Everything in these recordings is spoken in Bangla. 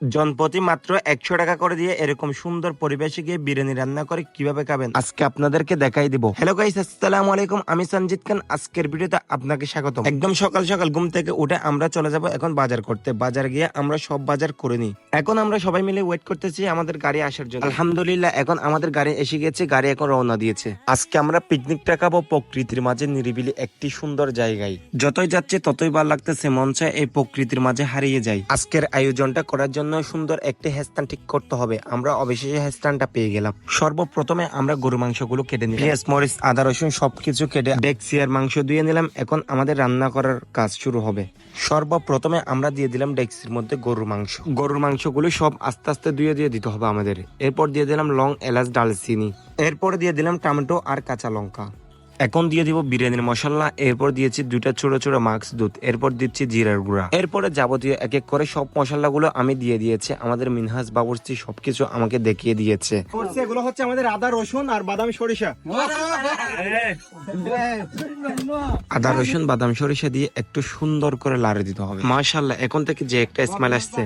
জনপ্রতি মাত্র একশো টাকা করে দিয়ে এরকম সুন্দর পরিবেশে গিয়ে বিরিয়ানি রান্না করে কীভাবে খাবেন? আজকে আপনাদেরকে দেখাই দিব। হ্যালো গাইস আসসালামু আলাইকুম আমি সঞ্জিত খান। আজকের ভিডিওতে আপনাকে স্বাগত একদম সকাল সকাল ঘুম থেকে উঠে আমরা চলে যাব এখন বাজার করতে। বাজার গিয়ে আমরা সব বাজার করে নিই। এখন আমরা সবাই মিলে ওয়েট করতেছি আমাদের গাড়ি আসার জন্য। আলহামদুলিল্লাহ এখন আমাদের গাড়ি এসে গেছে গাড়ি এখন রওনা দিয়েছে। আজকে আমরা পিকনিকটা খাব প্রকৃতির মাঝে নিরিবিলি একটি সুন্দর জায়গায়। যতই যাচ্ছে ততই ভালো লাগতেছে মন চায় এই প্রকৃতির মাঝে হারিয়ে যায় আজকের আয়োজনটা করার জন্য সুন্দর একটি হেস্তান ঠিক করতে হবে। আমরা অবশেষে হেস্তানটা পেয়ে গেলাম। সর্বপ্রথমে আমরা গরু মাংসগুলো কেটে নিলাম। মরিচ, আদা, রসুন সবকিছু কেটে ডেক্সি আর মাংস দিয়ে নিলাম। এখন আমাদের রান্না করার কাজ শুরু হবে। সর্বপ্রথমে আমরা দিয়ে দিলাম ডেক্সির মধ্যে গরুর মাংস। গরুর মাংসগুলো সব আস্তে আস্তে ধুয়ে দিয়ে দিতে হবে আমাদের। এরপর দিয়ে দিলাম লং এলাচ, ডালচিনি। এরপর দিয়ে দিলাম টমেটো আর কাঁচা লঙ্কা। এখন দিয়ে দিব বিরিয়ানির মশলা এরপর দিয়েছি দুইটা ছোট ছোট মাক্স দুধ এরপর দিচ্ছি জিরার গুঁড়া। এরপরে যাবতীয় এক এক করে সব মশলাগুলো আমি দিয়ে দিয়েছি আমাদের মিনহাজ বাবুর্চি সবকিছু আমাকে দেখিয়ে দিয়েছে। এগুলো হচ্ছে আমাদের আদা রসুন আর বাদাম সরিষা। আদা রসুন বাদাম সরিষা দিয়ে একটু সুন্দর করে লাড়ে দিতে হবে। মাশাল্লাহ এখন থেকে যে একটা স্মেল আসছে।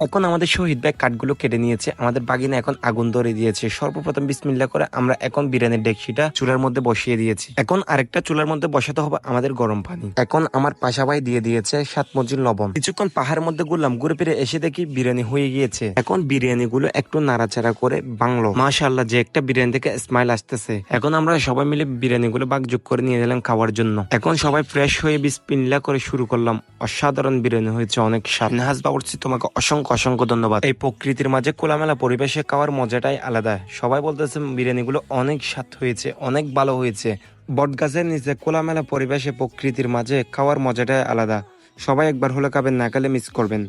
এখন আমাদের শহীদ ভাই কাঠগুলো কেটে নিয়েছে, আমাদের বাগিনা এখন আগুন ধরে দিয়েছে। সর্বপ্রথম বিসমিল্লা করে আমরা এখন বিরিয়ানির ডেকসিটা চুলার মধ্যে বসিয়ে দিয়েছি। এখন আরেকটা চুলার মধ্যে বসাতে হবে আমাদের গরম পানি। এখন আমার পাশাবাই দিয়ে দিয়েছে সাত মজিল লবণ। কিছুক্ষণ পাহাড়ের মধ্যে ঘুরলাম, ঘুরে ফিরে এসে দেখি বিরিয়ানি হয়ে গিয়েছে। এখন বিরিয়ানি গুলো একটু নাড়াচাড়া করে বাংলো। মাশাল্লাহ যে একটা বিরিয়ানি থেকে স্মাইল আসতেছে। এখন আমরা সবাই মিলে বিরিয়ানি গুলো বাগ যোগ করে নিয়ে নিলাম খাওয়ার জন্য। এখন সবাই ফ্রেশ হয়ে বিসমিল্লা করে শুরু করলাম। অসাধারণ বিরিয়ানি হয়েছে, অনেক স্বাদ। নেহাজ বাবুর্চি, তোমাকে অসংখ্য অসংখ্য ধন্যবাদ। এই প্রকৃতির মাঝে খোলামেলা পরিবেশে খাওয়ার মজাটাই আলাদা। সবাই বলতেছে, বিরিয়ানিগুলো অনেক স্বাদ হয়েছে, অনেক ভালো হয়েছে। বটগাছের নিচে খোলামেলা পরিবেশে প্রকৃতির মাঝে খাওয়ার মজাটাই আলাদা। সবাই একবার হলে খাবেন, না খেলে মিস করবেন।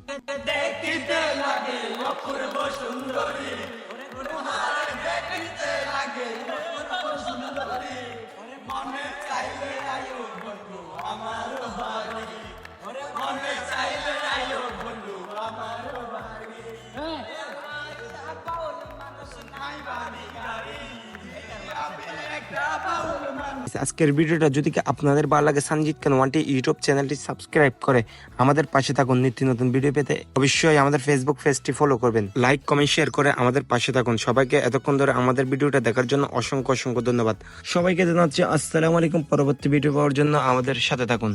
আজকের ভিডিওটা যদি আপনাদের ভালো লাগে, সঞ্জিত খান ওয়ানটি ইউটিউব চ্যানেলটি সাবস্ক্রাইব করে আমাদের পাশে থাকুন। নিত্য নতুন ভিডিও পেতে অবশ্যই আমাদের ফেসবুক পেজটি ফলো করবেন। লাইক কমেন্ট শেয়ার করে আমাদের পাশে থাকুন। সবাইকে এতক্ষণ ধরে আমাদের ভিডিওটা দেখার জন্য অসংখ্য অসংখ্য ধন্যবাদ। সবাইকে জানাচ্ছি, আসসালামু আলাইকুম। পরবর্তী ভিডিও পাওয়ার জন্য আমাদের সাথে থাকুন।